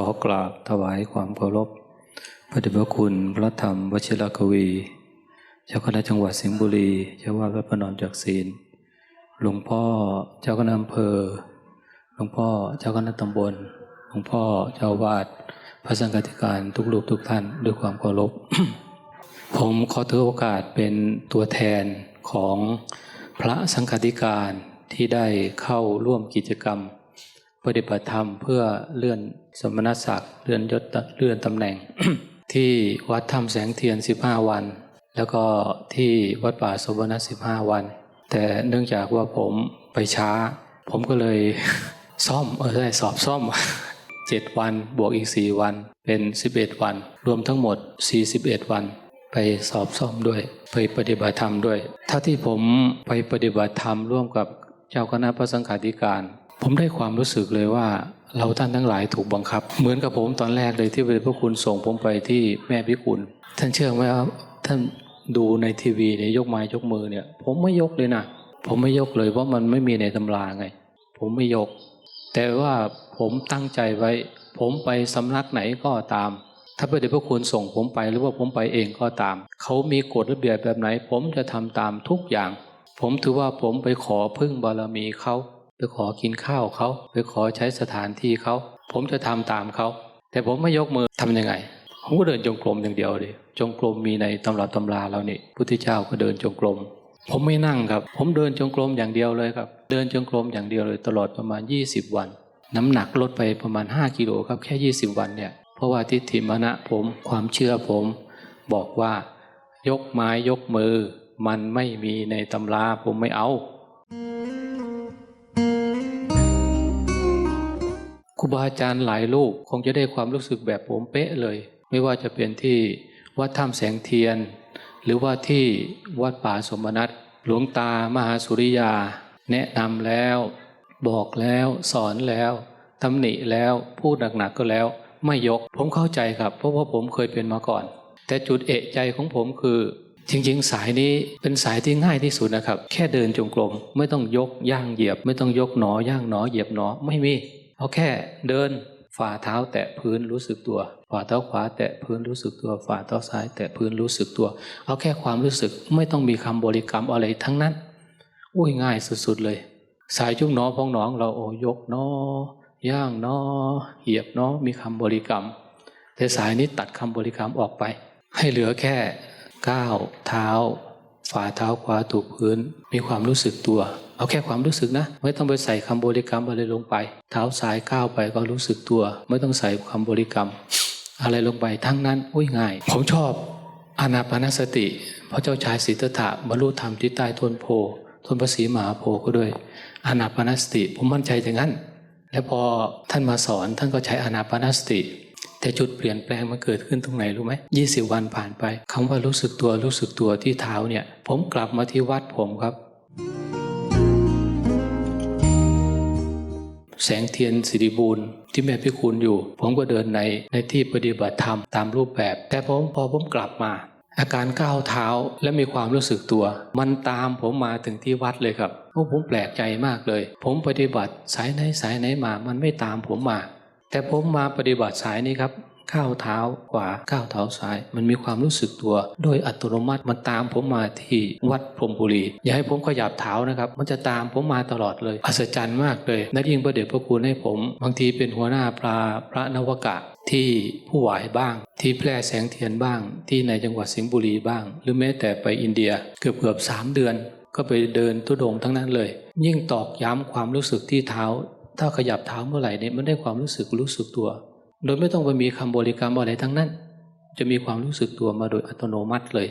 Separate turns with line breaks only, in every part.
ขอกราบถวายความเคารพพระเดชพระคุณพระธรรมวชิรกวีเจ้าคณะจังหวัดสิงห์บุรีเจ้าวาดวัดพระนอนจากศีลหลวงพ่อเจ้าคณะอำเภอ หลวงพ่อเจ้าคณะตำบล หลวงพ่อเจ้าวาดพระสังฆติการทุกรูปทุกท่านด้วยความเคารพผมขอถือโอกาสเป็นตัวแทนของพระสังฆติการที่ได้เข้าร่วมกิจกรรม ปฏิบัติธรรมเพื่อเลื่อน สมณศักดิ์เลื่อนยศเลื่อนตำแหน่ง ที่วัดถ้ำแสงเทียน 15 วัน แล้วก็ที่วัดป่าสมณะ15 วัน แต่เนื่องจากว่าผมไปช้า ผมก็เลยซ่อมเออได้สอบซ่อม 7 วันบวกอีก 4 วัน เป็น 11 วัน รวมทั้งหมด 41 วัน ไปสอบซ่อมด้วย ไปปฏิบัติธรรมด้วย ถ้าที่ผมไปปฏิบัติธรรมร่วมกับเจ้าคณะพระสังฆาธิการ ผมได้ความรู้สึกเลยว่าเราท่านทั้งหลายถูกบังคับ เหมือนกับผมตอนแรกเลยที่พระเดชพระคุณส่งผมไปที่แม่พิกุลท่านเชื่อไหมว่าท่านดูในทีวีเนี่ยยกไม้ยกมือเนี่ย ผมไม่ยกเลยนะผมไม่ยกเลยเพราะมันไม่มีในตำราไง ผมไม่ยก แต่ว่าผมตั้งใจไว้ ผมไปสำนักไหนก็ตาม ถ้าพระเดชพระคุณส่งผมไปหรือว่าผมไปเองก็ตาม เขามีกฎระเบียบแบบไหน ผมจะทำตามทุกอย่าง ผมถือว่าผมไปขอพึ่งบารมีเขา ไปขอกินข้าวเขาไปขอใช้สถานที่เขา ผมจะทำตามเขา แต่ผมไม่ยกมือทำยังไง ผมก็เดินจงกรมอย่างเดียวเลยจงกรมมีในตำรับตำราเรานี่พุทธเจ้าก็เดินจงกรม ผมไม่นั่งครับ ผมเดินจงกรมอย่างเดียวเลยครับ เดินจงกรมอย่างเดียวเลยตลอดประมาณ 20 วัน น้ำหนักลดไปประมาณ 5 กิโลครับแค่ 20 วันเนี่ยเพราะว่าทิฏฐิมณะผมความเชื่อผม บอกว่ายกไม้ยกมือ มันไม่มีในตำราผมไม่เอา ครูบาอาจารย์หลายลูกคงจะได้ความรู้สึกแบบผมเป๊ะเลย ไม่ว่าจะเป็นที่วัดถ้ำแสงเทียน หรือว่าที่วัดป่าสมนัตหลวงตามหาสุริยา แนะนำแล้ว บอกแล้วสอนแล้วตำหนิแล้วพูดหนักๆก็แล้ว ไม่ยกผมเข้าใจครับ เพราะว่าผมเคยเป็นมาก่อน แต่จุดเอะใจของผมคือ จริง ๆ สายนี้เป็นสายที่ง่ายที่สุดนะครับ แค่เดินจงกรมไม่ต้องยกย่างเหยียบ ไม่ต้องยกหนอย่างหนอเหยียบหนอไม่มี เอาแค่เดินฝ่าเท้าแตะพื้นรู้สึกตัว ฝ่าเท้าขวาแตะพื้นรู้สึกตัว ฝ่าเท้าซ้ายแตะพื้นรู้สึกตัว เอาแค่ความรู้สึกไม่ต้องมีคำบริกรรมอะไรทั้งนั้น อุ้ยง่ายสุดๆเลย สายจุ้งหนอพองหนองเราโอยกนอย่างนอเหยียบนอมีคำบริกรรม แต่สายนี้ตัดคำบริกรรมออกไป ให้เหลือแค่ก้าวเท้า ฝ่าเท้าขวาถูกพื้น มีความรู้สึกตัว เอาแค่ความรู้สึกนะ ไม่ต้องไปใส่คำบริกรรมอะไรลงไป เท้าซ้ายก้าวไปก็รู้สึกตัว ไม่ต้องใส่คำบริกรรม อะไรลงไปทั้งนั้นอุ้ยง่าย ผมชอบอานาปานสติ พระเจ้าชายสิทธัตถะบรรลุธรรมที่ใต้ต้นโพต้นพระศรีมหาโพก็ด้วยอานาปานสติ ผมมั่นใจอย่างนั้น แล้วพอท่านมาสอนท่านก็ใช้อานาปานสติ แต่จุดเปลี่ยนแปลงมันเกิดขึ้นตรงไหนรู้ไหมยี่สิบวันผ่านไปคำว่ารู้สึกตัวรู้สึกตัวที่เท้าเนี่ย ผมกลับมาที่วัดผมครับ แสงเทียนสิริบูรณ์ที่แม่พิคุณอยู่ ผมก็เดินในในที่ปฏิบัติธรรมตามรูปแบบ แต่ผมพอผมกลับมา อาการก้าวเท้าและมีความรู้สึกตัว มันตามผมมาถึงที่วัดเลยครับโอ้ผมแปลกใจมากเลย ผมปฏิบัติสายไหนสายไหนมา มันไม่ตามผมมา แต่ผมมาปฏิบัติสายนี้ครับก้าวเท้าขวาก้าวเท้าซ้าย มันมีความรู้สึกตัว โดยอัตโนมัติมันตามผมมาที่วัดพรมบุรี อย่าให้ผมขยับเท้านะครับ มันจะตามผมมาตลอดเลย อัศจรรย์มากเลยนักยิ่งประเดชพระคุณให้ผม บางทีเป็นหัวหน้าปลาพระนวกะที่ผู้หวายบ้าง ที่แพร่แสงเทียนบ้าง ที่ในจังหวัดสิงห์บุรีบ้าง หรือแม้แต่ไปอินเดียเกือบเกือบสามเดือน ก็ไปเดินทุดงทั้งนั้นเลย ยิ่งตอกย้ำความรู้สึกที่เท้า ถ้าขยับเท้าเมื่อไหร่เนี่ยมันได้ความรู้สึกรู้สึกตัว โดยไม่ต้องไปมีคำบริกรรมอะไรทั้งนั้น จะมีความรู้สึกตัวมาโดยอัตโนมัติเลย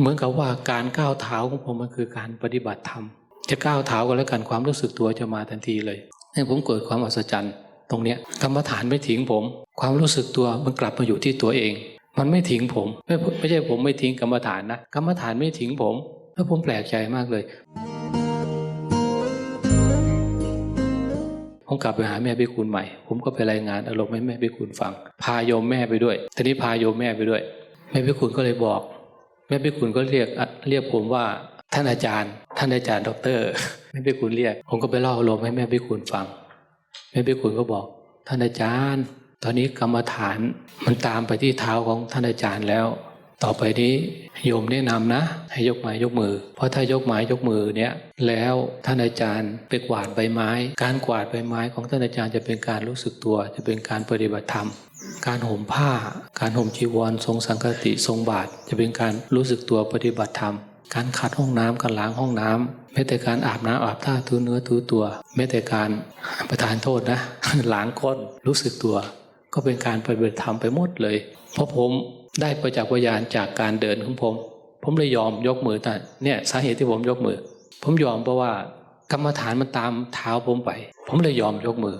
เหมือนกับว่าการก้าวเท้าของผมมันคือการปฏิบัติธรรมจะก้าวเท้าก็แล้วกันความรู้สึกตัวจะมาทันทีเลย ให้ผมเกิดความอัศจรรย์ ตรงเนี้ยกรรมฐานไม่ทิ้งผม ความรู้สึกตัวมันกลับมาอยู่ที่ตัวเอง มันไม่ทิ้งผม ไม่ไม่ใช่ผมไม่ทิ้งกรรมฐานนะกรรมฐานไม่ทิ้งผมแล้วผมแปลกใจมากเลย ผมกลับไปหาแม่พิคุณใหม่ ผมก็ไปรายงานอารมณ์ให้แม่พิคุณฟัง พาโยมแม่ไปด้วยทีนี้พาโยมแม่ไปด้วย แม่พิคุณก็เลยบอก แม่พิคุณก็เรียกเรียกผมว่าท่านอาจารย์ ท่านอาจารย์ด็อกเตอร์แม่พิคุณเรียก ผมก็ไปเล่าอารมณ์ให้แม่พิคุณฟัง แม่พิคุณก็บอก ท่านอาจารย์ ตอนนี้กรรมฐานมันตามไปที่เท้าของท่านอาจารย์แล้ว ต่อไปนี้โยมแนะนำนะ ให้ยกไม้ยกมือ เพราะถ้ายกไม้ยกมือเนี่ยแล้วท่านอาจารย์ไปกวาดใบไม้ การกวาดใบไม้ของท่านอาจารย์จะเป็นการรู้สึกตัว จะเป็นการปฏิบัติธรรม การห่มผ้า การห่มจีวร ทรงสังฆติทรงบาท จะเป็นการรู้สึกตัวปฏิบัติธรรม การขัดห้องน้ำการล้างห้องน้ำแม้แต่การอาบน้ำอาบท่าทูเนื้อทูตัวแม้แต่การประทานโทษนะล้างก้นรู้สึกตัว ก็เป็นการปฏิบัติธรรมไปหมดเลย เพราะผมได้ประจักษ์พยานจากการเดินของผม ผมเลยยอมยกมือแต่เนี่ยสาเหตุที่ผมยกมือ ผมยอมเพราะว่ากรรมฐานมันตามเท้าผมไป ผมเลยยอมยกมือ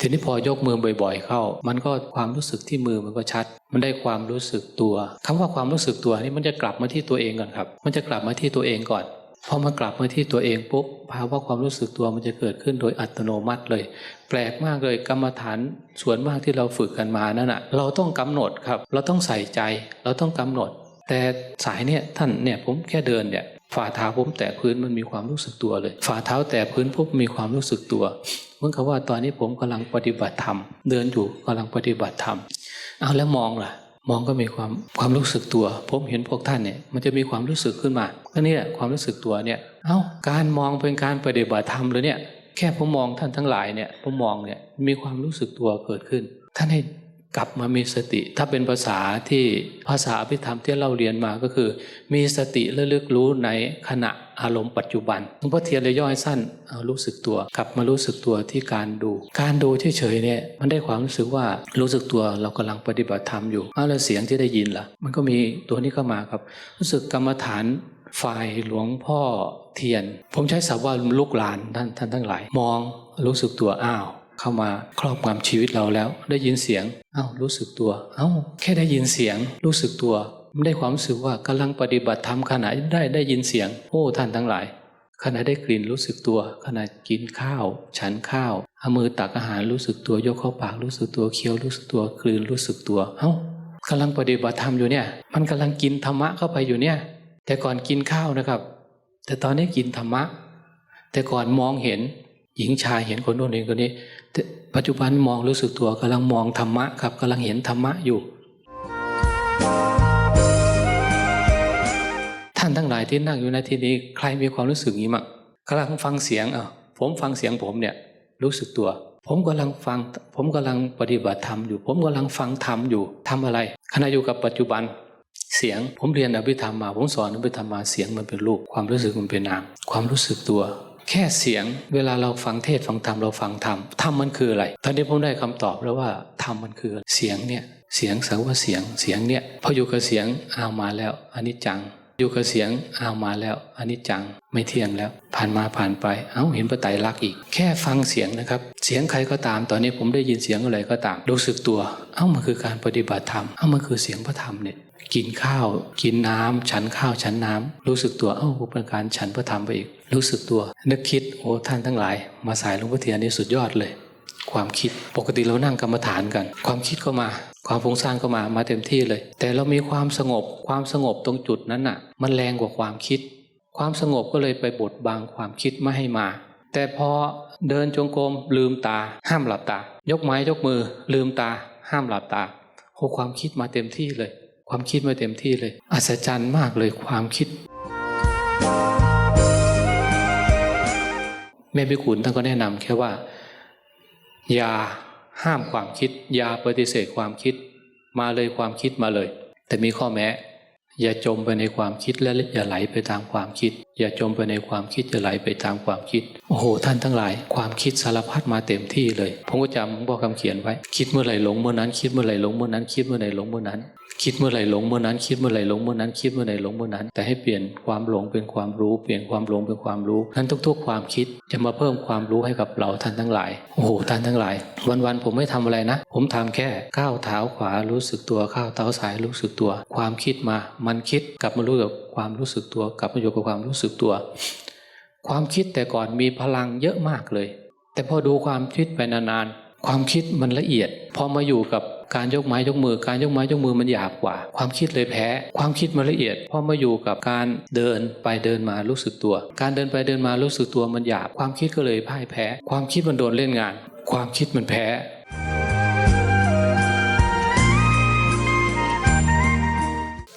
ทีนี้พอยกมือบ่อย ๆ เข้า มันก็ความรู้สึกที่มือมันก็ชัด มันได้ความรู้สึกตัวคำว่าความรู้สึกตัวนี่มันจะกลับมาที่ตัวเองก่อนครับ มันจะกลับมาที่ตัวเองก่อน พอมันกลับมาที่ตัวเองปุ๊บภาวะความรู้สึกตัวมันจะเกิดขึ้นโดยอัตโนมัติเลย แปลกมากเลยกรรมฐานส่วนมากที่เราฝึกกันมานั่นน่ะเราต้องกำหนดครับ เราต้องใส่ใจ เราต้องกำหนด แต่สายเนี่ยท่านเนี่ยผมแค่เดินเนี่ยฝ่าเท้าผมแตะพื้นมันมีความรู้สึกตัวเลย ฝ่าเท้าแตะพื้นปุ๊บมีความรู้สึกตัวเหมือนกับว่าตอนนี้ผมกำลังปฏิบัติธรรมเดินอยู่กำลังปฏิบัติธรรมเอาแล้วมองล่ะ มองก็มีความความรู้สึกตัว ผมเห็นพวกท่านเนี่ยมันจะมีความรู้สึกขึ้นมาก็เนี่ยความรู้สึกตัวเนี่ยเอาการมองเป็นการปฏิบัติธรรมเลยเนี่ยแค่ผมมองท่านทั้งหลายเนี่ยผมมองเนี่ยมีความรู้สึกตัวเกิดขึ้น ท่านให้กลับมามีสติ ถ้าเป็นภาษาที่ภาษาอภิธรรมที่เราเรียนมาก็คือ มีสติระลึกรู้ในขณะ อารมณ์ปัจจุบันหลวงพ่อเทียนเลยย่อยสั้นเอารู้สึกตัวกลับมารู้สึกตัวที่การดู การดูเฉยๆเนี่ยมันได้ความรู้สึกว่ารู้สึกตัวเรากำลังปฏิบัติธรรมอยู่เอาแล้วเสียงที่ได้ยินล่ะ มันก็มีตัวนี้เข้ามาครับ รู้สึกกรรมฐานฝ่ายหลวงพ่อเทียน ผมใช้ศัพท์ว่าลูกหลานท่านท่านทั้งหลาย มองรู้สึกตัวอ้าวเข้ามาครอบงำชีวิตเราแล้ว ได้ยินเสียง เอ้ารู้สึกตัว เอ้าแค่ได้ยินเสียง รู้สึกตัว ได้ความรู้สึกว่ากำลังปฏิบัติธรรมขณะได้ได้ยินเสียง โอ้ท่านทั้งหลาย ขณะได้กลิ่นรู้สึกตัว ขณะกินข้าว ฉันข้าวเอามือตักอาหารรู้สึกตัวยกเข้าปากรู้สึกตัวเคี้ยวรู้สึกตัวกลืนรู้สึกตัวเอ้ากำลังปฏิบัติธรรมอยู่เนี่ย มันกำลังกินธรรมะเข้าไปอยู่เนี่ย แต่ก่อนกินข้าวนะครับ แต่ตอนนี้กินธรรมะ แต่ก่อนมองเห็นหญิงชายเห็นคนโน้นเห็นคนนี้แต่ปัจจุบันมองรู้สึกตัวกำลังมองธรรมะครับกำลังเห็นธรรมะอยู่านทั้งหลายที่นั่งอยู่ในที่นี้ ใครมีความรู้สึกอย่างนี้มั้งกำลังฟังเสียงอะผมฟังเสียงผมเนี่ยรู้สึกตัว ผมกำลังฟัง ผมกำลังปฏิบัติธรรมอยู่ ผมกำลังฟังธรรมอยู่ทำอะไรขณะอยู่กับปัจจุบัน เสียงผมเรียนอภิธรรมมา ผมสอนอภิธรรมมาเสียงมันเป็นรูปความรู้สึกมันเป็นนามความรู้สึกตัว แค่เสียงเวลาเราฟังเทศฟังธรรมเราฟังธรรมธรรมมันคืออะไร ตอนนี้ผมได้คำตอบแล้วว่าธรรมมันคือเสียงเนี่ยเสียงสักว่าเสียงเสียงเนี่ยพออยู่กับเสียงเอามาแล้วอันนี้จัง อยู่กับเสียงอ้าวมาแล้วอันนี้จังไม่เที่ยงแล้ว ผ่านมาผ่านไป เอ้าเห็นพระไตรลักษณ์อีก แค่ฟังเสียงนะครับ เสียงใครก็ตาม ตอนนี้ผมได้ยินเสียงอะไรก็ตาม รู้สึกตัว เอ้ามันคือการปฏิบัติธรรม เอ้ามันคือเสียงพระธรรมเนี่ยกินข้าว กินน้ำฉันข้าวฉันน้ำรู้สึกตัวเอ้าเป็นการฉันพระธรรมไปอีก รู้สึกตัว นึกคิดโอ้ท่านทั้งหลาย มาสายหลวงพ่อเทียนนี่สุดยอดเลย ความคิดปกติเรานั่งกรรมฐานกัน ความคิดก็มา ความฟุ้งซ่านก็มามาเต็มที่เลย แต่เรามีความสงบความสงบตรงจุดนั้นน่ะ มันแรงกว่าความคิด ความสงบก็เลยไปบดบังความคิดไม่ให้มา แต่พอเดินจงกรมลืมตา ห้ามหลับตา ยกไม้ยกมือ ลืมตา ห้ามหลับตาโอความคิดมาเต็มที่เลย ความคิดมาเต็มที่เลย อัศจรรย์มากเลยความคิดแม่พิขุนท่านก็แนะนำแค่ว่า ย่าห้ามความคิดอย่าปฏิเสธความคิด มาเลยความคิดมาเลย แต่มีข้อแม้ อย่าจมไปในความคิดและอย่าไหลไปตามความคิด อย่าจมไปในความคิดอย่าไหลไปตามความคิด โอ้โห ท่านทั้งหลาย ความคิดสารพัดมาเต็มที่เลยผมก็จำหลวงพ่อคำเขียนไว้ คิดเมื่อไหร่หลงเมื่อนั้นคิดเมื่อไหร่หลงเมื่อนั้นคิดเมื่อไหร่หลงเมื่อนั้น คิดเมื่อไหร่หลงเมื่อนั้นคิดเมื่อไหร่หลงเมื่อนั้นคิดเมื่อไหร่หลงเมื่อนั้น แต่ให้เปลี่ยนความหลงเป็นความรู้เปลี่ยนความหลงเป็นความรู้นั้นทุก ๆ ความคิดจะมาเพิ่มความรู้ให้กับเราท่านทั้งหลายโอ้โหท่านทั้งหลาย วันๆผมไม่ทำอะไรนะ ผมทำแค่ก้าวเท้าขวารู้สึกตัวก้าวเท้าซ้ายรู้สึกตัว ความคิดมามันคิดกลับมารู้กับความรู้สึกตัว กลับมาอยู่กับความรู้สึกตัว ความคิดแต่ก่อนมีพลังเยอะมากเลย แต่พอดูความคิดไปนานๆความคิดมันละเอียด พอมาอยู่กับการยกไม้ยกมือ การยกไม้ยกมือมันหยาบกว่า ความคิดเลยแพ้ ความคิดมันละเอียด พอมาอยู่กับการเดินไปเดินมารู้สึกตัว การเดินไปเดินมารู้สึกตัวมันหยาบ ความคิดก็เลยพ่ายแพ้ ความคิดมันโดนเล่นงาน ความคิดมันแพ้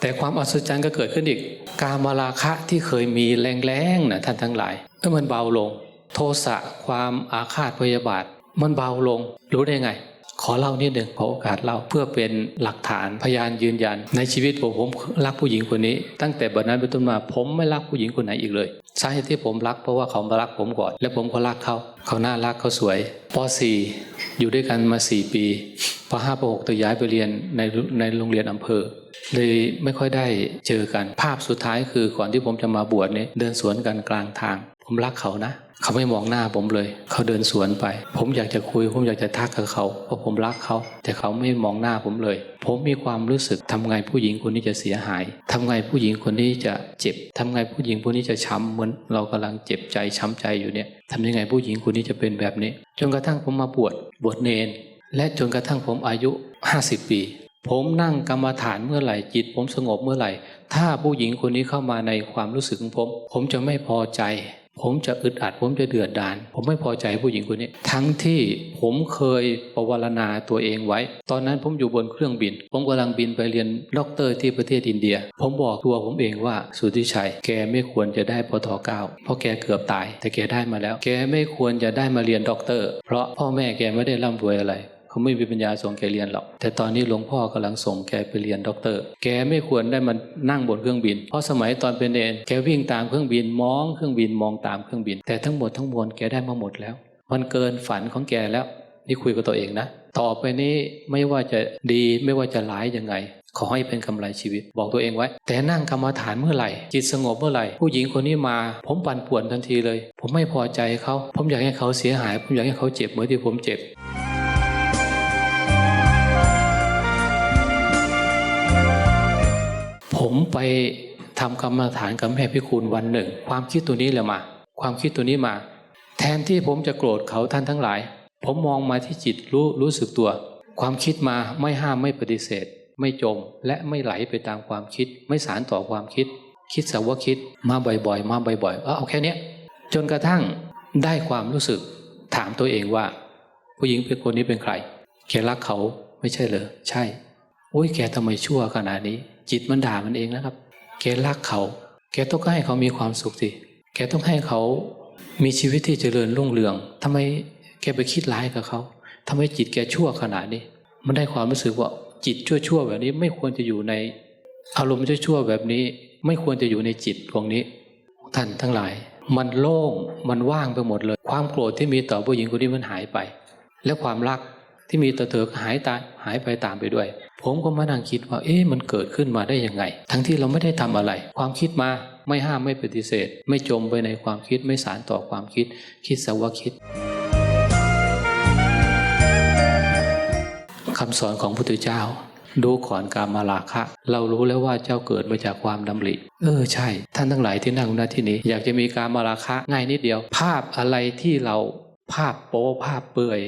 แต่ความอัศจรรย์ก็เกิดขึ้นอีก การมาราคะที่เคยมีแรงๆนะท่านทั้งหลายเออมันเบาลง โทสะความอาฆาตพยาบาท มันเบาลง รู้ได้ไง ขอเล่านิดหนึ่งขอโอกาสเล่าเพื่อเป็นหลักฐานพยานยืนยัน ในชีวิตผมผมรักผู้หญิงคนนี้ ตั้งแต่บัดนั้นเป็นต้นมาผมไม่รักผู้หญิงคนไหนอีกเลยสาเหตุที่ผมรักเพราะว่าเขามารักผมก่อน และผมก็รักเขาเขาน่ารักเขาสวยป .4 อยู่ด้วยกันมา 4 ปีป .5 ป .6 ตัวย้ายไปเรียนในในโรงเรียนอำเภอ เลยไม่ค่อยได้เจอกันภาพสุดท้ายคือก่อนที่ผมจะมาบวชเนี่ยเดินสวนกันกลางทาง ผมรักเขานะ เขาไม่มองหน้าผมเลย เขาเดินสวนไป ผมอยากจะคุย ผมอยากจะทักกับเขาเพราะผมรักเขา แต่เขาไม่มองหน้าผมเลย ผมมีความรู้สึกทำไงผู้หญิงคนนี้จะเสียหายทำไงผู้หญิงคนนี้จะเจ็บทำไงผู้หญิงคนนี้จะช้ำเหมือนเรากำลังเจ็บใจช้ำใจอยู่เนี่ยทำยังไงผู้หญิงคนนี้จะเป็นแบบนี้ จนกระทั่งผมมาบวชบวชเนนและจนกระทั่งผมอายุ 50 ปี ผมนั่งกรรมฐานเมื่อไหร่จิต ผมสงบเมื่อไหร่ ถ้าผู้หญิงคนนี้เข้ามาในความรู้สึกของผม ผมจะไม่พอใจ ผมจะอึดอัด ผมจะเดือดดาน ผมไม่พอใจผู้หญิงคนนี้ ทั้งที่ผมเคยประวรณาตัวเองไว้ ตอนนั้นผมอยู่บนเครื่องบิน ผมกำลังบินไปเรียนด็อกเตอร์ที่ประเทศอินเดีย ผมบอกตัวผมเองว่าสุทธิชัย แกไม่ควรจะได้ปทเก้าเพราะแกเกือบตาย แต่แกได้มาแล้ว แกไม่ควรจะได้มาเรียนด็อกเตอร์ เพราะพ่อแม่แกไม่ได้ร่ำรวยอะไร เขาไม่มีปัญญาส่งแกเรียนหรอก แต่ตอนนี้หลวงพ่อกำลังส่งแกไปเรียนด็อกเตอร์ แกไม่ควรได้มานั่งบนเครื่องบิน เพราะสมัยตอนเป็นเอนแกวิ่งตามเครื่องบินมองเครื่องบินมองตามเครื่องบิน แต่ทั้งหมดทั้งมวลแกได้มาหมดแล้ว มันเกินฝันของแกแล้ว นี่คุยกับตัวเองนะ ต่อไปนี้ไม่ว่าจะดีไม่ว่าจะร้ายยังไง ขอให้เป็นกำไรชีวิต บอกตัวเองไว้ แต่นั่งกรรมฐานเมื่อไหร่ จิตสงบเมื่อไหร่ ผู้หญิงคนนี้มา ผมปั่นป่วนทันทีเลย ผมไม่พอใจเขา ผมอยากให้เขาเสียหาย ผมอยากให้เขาเจ็บเหมือนที่ผมเจ็บ ผมไปทำกรรมฐานกับแม่พิคุณวันหนึ่ง ความคิดตัวนี้แหละมา ความคิดตัวนี้มา แทนที่ผมจะโกรธเขาท่านทั้งหลาย ผมมองมาที่จิตรู้รู้สึกตัว ความคิดมาไม่ห้ามไม่ปฏิเสธ ไม่จมและไม่ไหลไปตามความคิด ไม่สารต่อความคิด คิดสักว่าคิดมาบ่อยๆ มาบ่อยๆเออเอาแค่นี้จนกระทั่งได้ความรู้สึกถามตัวเองว่า ผู้หญิงเป็นคนนี้เป็นใครแกรักเขาไม่ใช่เหรอใช่โอ้ยแกทำไมชั่วขนาดนี้ จิตมันด่ามันเองนะครับ แกรักเขา แกต้องให้เขามีความสุขสิ แกต้องให้เขามีชีวิตที่เจริญรุ่งเรืองทำไมแกไปคิดร้ายกับเขาทำไมจิตแกชั่วขนาดนี้ มันได้ความรู้สึกว่าจิตชั่วๆแบบนี้ไม่ควรจะอยู่ใน อารมณ์ชั่วๆแบบนี้ ไม่ควรจะอยู่ในจิตดวงนี้ ท่านทั้งหลาย มันโล่งมันว่างไปหมดเลย ความโกรธที่มีต่อผู้หญิงคนนี้มันหายไป และความรักที่มีต่อเธอก็หายตายหายไปตามไปด้วย ผมก็มานั่งคิดว่า เอ๊ะมันเกิดขึ้นมาได้ยังไง ทั้งที่เราไม่ได้ทำอะไร ความคิดมาไม่ห้ามไม่ปฏิเสธ ไม่จมไปในความคิดไม่สารต่อความคิด คิดสว่าคิดคำสอนของพุทธเจ้า ดูขอนกามาลาคะ เรารู้แล้วว่าเจ้าเกิดมาจากความดำริเออใช่ ท่านทั้งหลายที่นั่งอยู่ณที่นี้ อยากจะมีการมาราคะง่ายนิดเดียว ภาพอะไรที่เราภาพโป๊ภาพเปื่อย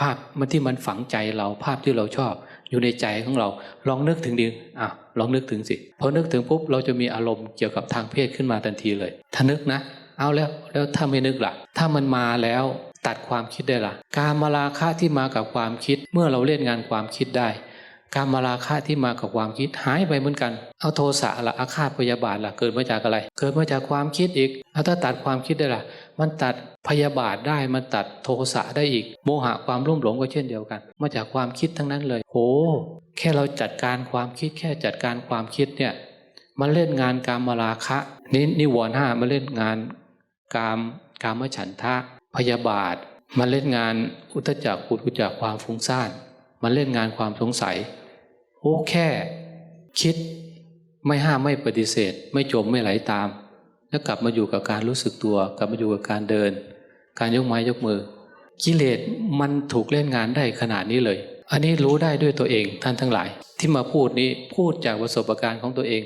ภาพมันที่มันฝังใจเราภาพที่เราชอบ อยู่ในใจของเราลองนึกถึงดิอะลองนึกถึงสิพอนึกถึงปุ๊บเราจะมีอารมณ์เกี่ยวกับทางเพศขึ้นมาทันทีเลย ถ้านึกนะ เอาแล้วแล้วถ้าไม่นึกล่ะ ถ้ามันมาแล้วตัดความคิดได้ล่ะ การมาราคะที่มากับความคิดเมื่อเราเล่นงานความคิดได้ การมาราคะที่มากับความคิดหายไปเหมือนกัน เอาโทสะละอาฆาตพยาบาทละเกิดมาจากอะไร เกิดมาจากความคิดอีกเอาถ้าตัดความคิดได้ล่ะ มันตัดพยาบาทได้มันตัดโทสะได้อีก โมหะความรุ่มหลงก็เช่นเดียวกัน มาจากความคิดทั้งนั้นเลยโหแค่เราจัดการความคิดแค่จัดการความคิดเนี่ยมันเล่นงานการมาราคะนี่นิวรณ์ห้ามาเล่นงานกามกามฉันทะ พยาบาทมาเล่นงานอุตจักกุกุจักความฟุ้งซ่านมันเล่นงานความสงสัยโอ้แค่ คิดไม่ห้ามไม่ปฏิเสธ ไม่จมไม่ไหลตาม แล้วกลับมาอยู่กับการรู้สึกตัว กลับมาอยู่กับการเดิน การยกไม้ยกมือ กิเลสมันถูกเล่นงานได้ขนาดนี้เลย อันนี้รู้ได้ด้วยตัวเองท่านทั้งหลาย ที่มาพูดนี้พูดจากประสบการณ์ของตัวเอง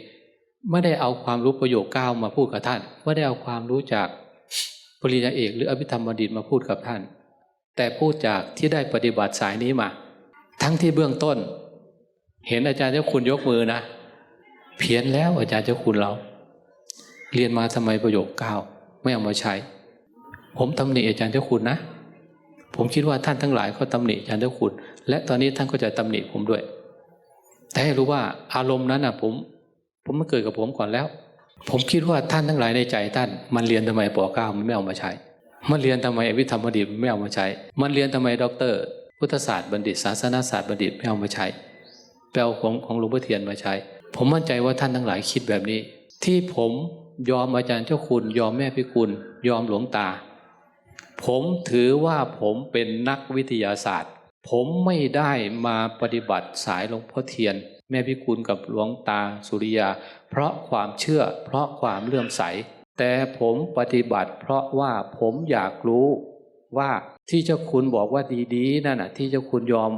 ไม่ได้เอาความรู้ประโยคก้าวมาพูดกับท่าน ไม่ได้เอาความรู้จากปริญญาเอกหรืออภิธรรมบัณฑิตมาพูดกับท่าน แต่พูดจากที่ได้ปฏิบัติสายนี้มา ทั้งที่เบื้องต้น เห็นอาจารย์เจ้าคุณยกมือนะ เพี้ยนแล้วอาจารย์เจ้าคุณเรา เรียนมาทำไมประโยคเก้าไม่เอามาใช้ ผมตำหนิอาจารย์เจ้าคุณนะ ผมคิดว่าท่านทั้งหลายก็ตำหนิอาจารย์เจ้าคุณ และตอนนี้ท่านก็จะตำหนิผมด้วย แต่ให้รู้ว่าอารมณ์นั้นอะผม ผมมันเกิดกับผมก่อนแล้ว ผมคิดว่าท่านทั้งหลายในใจท่าน มันเรียนทำไมปเก้ามันไม่เอามาใช้ มันเรียนทำไมอภิธรรมบัณฑิตไม่เอามาใช้ มันเรียนทำไมด็อกเตอร์ พุทธศาสตร์บัณฑิตศาสนศาสตร์บัณฑิตไม่เอามาใช้แปลของของหลวงพ่อเทียนมาใช้ ผมมั่นใจว่าท่านทั้งหลายคิดแบบนี้ ที่ผมยอมอาจารย์เจ้าคุณ ยอมแม่พิคุณ ยอมหลวงตา ผมถือว่าผมเป็นนักวิทยาศาสตร์ ผมไม่ได้มาปฏิบัติสายหลวงพ่อเทียน แม่พิคุณกับหลวงตาสุริยา เพราะความเชื่อ เพราะความเลื่อมใส แต่ผมปฏิบัติเพราะว่าผมอยากรู้ว่าที่เจ้าคุณบอกว่าดีๆนั่นน่ะที่เจ้าคุณยอม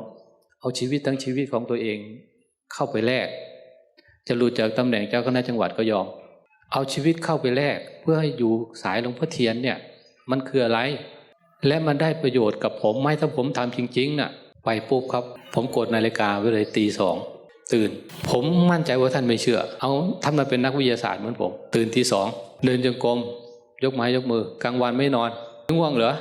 เอาชีวิตทั้งชีวิตของตัวเอง เข้าไปแลก จะหลุดจากตำแหน่งเจ้าคณะจังหวัดก็ยอม เอาชีวิตเข้าไปแลกเพื่อให้อยู่สายหลวงพ่อเทียนเนี่ย มันคืออะไร และมันได้ประโยชน์กับผมไหมถ้าผมทำจริงๆน่ะ ไปปุ๊บครับ ผมกดนาฬิกาไว้เลยตีสองตื่น ผมมั่นใจว่าท่านไม่เชื่อ เอาท่านมาเป็นนักวิทยาศาสตร์เหมือนผม ตื่นที่สองเดินจงกรมยกไม้ยกมือกลางวันไม่นอนง่วงเหรอ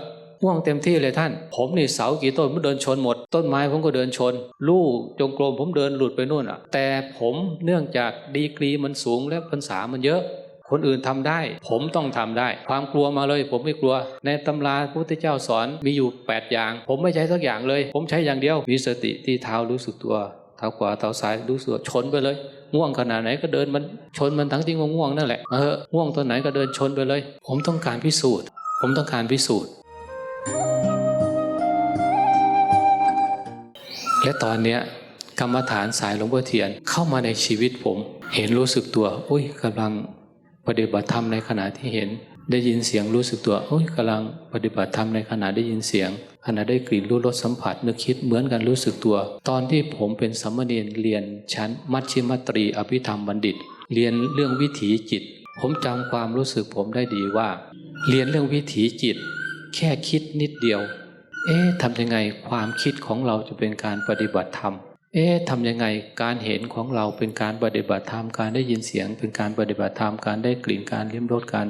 ง่วงเต็มที่เลยท่าน ผมนี่เสากี่ต้นผมเดินชนหมด ต้นไม้ผมก็เดินชน ลู่จงกรมผมเดินหลุดไปนู่นอะ แต่ผมเนื่องจากดีกรีมันสูงและพรรษามันเยอะคนอื่นทำได้ ผมต้องทำได้ ความกลัวมาเลย ผมไม่กลัว ในตำราพระพุทธเจ้าสอนมีอยู่ 8 อย่าง ผมไม่ใช้สักอย่างเลย ผมใช้อย่างเดียว มีสติที่เท้ารู้สึกตัว เท้าขวาเท้าซ้ายรู้สึกชนไปเลยง่วงขนาดไหนก็เดินมันชนมันทั้งที่ง่วงๆนั่นแหละเออง่วงตัวไหนก็เดินชนไปเลย ผมต้องการพิสูจน์ ผมต้องการพิสูจน์ และตอนเนี้ยกรรมฐานสายหลวงพ่อเทียนเข้ามาในชีวิตผม เห็นรู้สึกตัวอุ้ยกำลังปฏิบัติธรรมในขณะที่เห็น ได้ยินเสียงรู้สึกตัวอุ้ยกำลังปฏิบัติธรรมในขณะได้ยินเสียง ขณะได้กลิ่นรู้รสสัมผัสนึกคิดเหมือนกันรู้สึกตัว ตอนที่ผมเป็นสามเณรเรียนชั้น มัชชิมตรีอภิธรรมบัณฑิต เรียนเรื่องวิถีจิต ผมจำความรู้สึกผมได้ดีว่า เรียนเรื่องวิถีจิต แค่คิดนิดเดียว เอ๊ะทำยังไงความคิดของเราจะเป็นการปฏิบัติธรรม เอ๊ะทำยังไงการเห็นของเราเป็นการปฏิบัติธรรม การได้ยินเสียง เป็นการปฏิบัติธรรม การได้กลิ่น การลิ้มรส การ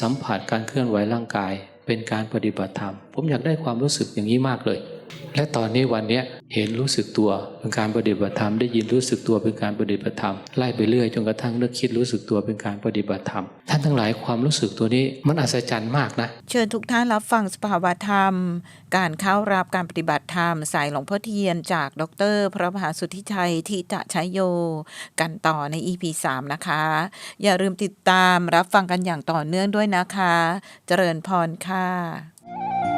สัมผัส การเคลื่อนไหวร่างกาย เป็นการปฏิบัติธรรม ผมอยากได้ความรู้สึกอย่างนี้มากเลย และตอนนี้วันนี้เห็นรู้สึกตัวเป็นการปฏิบัติธรรมได้ยินรู้สึกตัวเป็นการปฏิบัติธรรมไล่ไปเรื่อยจนกระทั่งนึกคิดรู้สึกตัวเป็นการปฏิบัติธรรมท่านทั้งหลายความรู้สึกตัวนี้มันอัศจรรย์มากนะ
เชิญทุกท่านรับฟังสภาวธรรม การเข้ารับการปฏิบัติธรรม สายหลวงพ่อเทียนจากดร พระมหาสุทธิชัยทิตะชัยโย กันต่อใน EP 3นะคะ อย่าลืมติดตามรับฟังกันอย่างต่อเนื่องด้วยนะคะ เจริญพรค่ะ